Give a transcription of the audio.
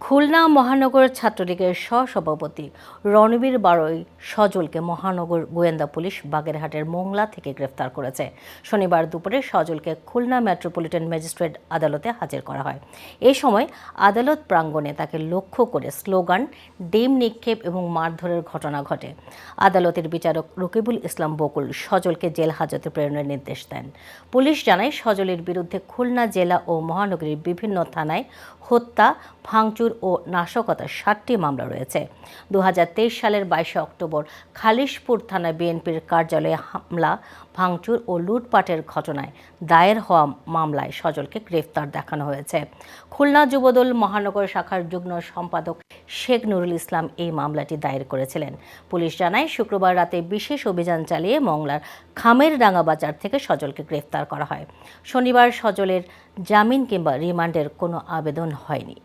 খুলনা মহানগর ছাত্রলীগের সহসভাপতি রণবীর বারৈ সজলকে মহানগর গোয়েন্দা পুলিশ বাগেরহাটের মোংলা থেকে গ্রেফতার করেছে। শনিবার দুপুরে সজলকে খুলনা মেট্রোপলিটন ম্যাজিস্ট্রেট আদালতে হাজির করা হয়। এই সময় আদালত প্রাঙ্গণে তাকে লক্ষ্য করে স্লোগান, ডিম নিক্ষেপ এবং মারধরের ঘটনা ঘটে। আদালতের বিচারক রকিবুল ইসলাম বকুল সজলকে জেল হাজতে প্রেরণের নির্দেশ দেন। পুলিশ জানায়, সজলের বিরুদ্ধে খুলনা জেলা ও মহানগরীর বিভিন্ন থানায় হত্যা, ভাঙচুর ও নাশকতার ষাটটি মামলা রয়েছে। দু হাজার তেইশ সালের বাইশে অক্টোবর খালিশপুর থানা বিএনপির কার্যালয়ে হামলা, ভাঙচুর ও লুটপাটের ঘটনায় দায়ের হওয়া মামলায় সজলকে গ্রেফতার দেখানো হয়েছে। খুলনা যুবদল মহানগর শাখার যুগ্ম সম্পাদক শেখ নুরুল ইসলাম এই মামলাটি দায়ের করেছিলেন। পুলিশ জানায়, শুক্রবার রাতে বিশেষ অভিযান চালিয়ে মংলার খামের ডাঙ্গা বাজার থেকে সজলকে গ্রেফতার করা হয়। শনিবার সজলের জামিন কিংবা রিমান্ডের কোনো আবেদন হয়নি।